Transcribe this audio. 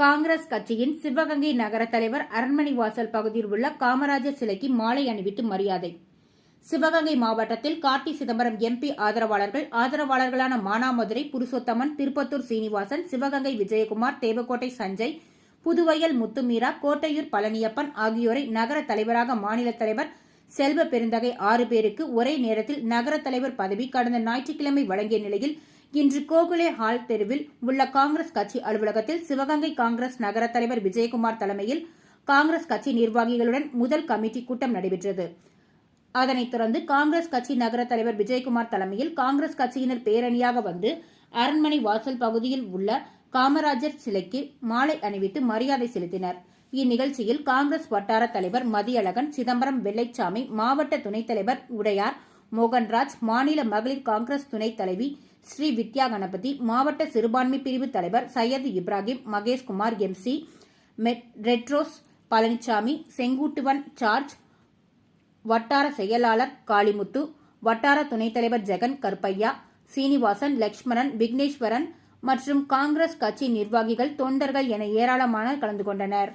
காங்கிரஸ் கட்சியின் சிவகங்கை நகர தலைவர் அரண்மனை வாசல் பகுதியில் உள்ள காமராஜர் சிலைக்கு மாலை அணிவித்து மரியாதை. சிவகங்கை மாவட்டத்தில் கார்த்தி சிதம்பரம் எம்பி ஆதரவாளர்கள் ஆதரவாளர்களான மானாமதுரை புருஷோத்தமன் திருப்பத்தூர் சீனிவாசன் சிவகங்கை விஜயகுமார் தேவக்கோட்டை சஞ்சய் புதுவையல் முத்துமீரா கோட்டையூர் பழனியப்பன் ஆகியோரை நகர தலைவராக மாநில தலைவர் செல்வ பெருந்தகை ஆறு பேருக்கு ஒரே நேரத்தில் நகர தலைவர் பதவி கடந்த ஞாயிற்றுக்கிழமை வழங்கிய நிலையில் இன்று கோகுலே ஹால் தெருவில் உள்ள காங்கிரஸ் கட்சி அலுவலகத்தில் சிவகங்கை காங்கிரஸ் நகர தலைவர் விஜயகுமார் தலைமையில் காங்கிரஸ் கட்சி நிர்வாகிகளுடன் முதல் கமிட்டி கூட்டம் நடைபெற்றது. அதனைத் தொடர்ந்து காங்கிரஸ் கட்சி நகர தலைவர் விஜயகுமார் தலைமையில் காங்கிரஸ் கட்சியினர் பேரணியாக வந்து அரண்மனை வாசல் பகுதியில் உள்ள காமராஜர் சிலைக்கு மாலை அணிவித்து மரியாதை செலுத்தினர். இந்நிகழ்ச்சியில் காங்கிரஸ் வட்டார தலைவர் மதியழகன் சிதம்பரம் வெள்ளைச்சாமி மாவட்ட துணைத் தலைவர் உடையார் மோகன்ராஜ் மாநில மகளிர் காங்கிரஸ் துணைத் தலைவி ஸ்ரீ வித்யா கணபதி மாவட்ட சிறுபான்மை பிரிவு தலைவர் சையது இப்ராஹிம் மகேஷ்குமார் எம்சி ரெட்ரோஸ் பழனிசாமி செங்குட்டுவன் சார்ஜ் வட்டார செயலாளர் காளிமுத்து வட்டார துணைத் தலைவர் ஜெகன் கருப்பையா சீனிவாசன் லட்சுமணன் விக்னேஸ்வரன் மற்றும் காங்கிரஸ் கட்சி நிர்வாகிகள் தொண்டர்கள் என ஏராளமானோர் கலந்து கொண்டனர்.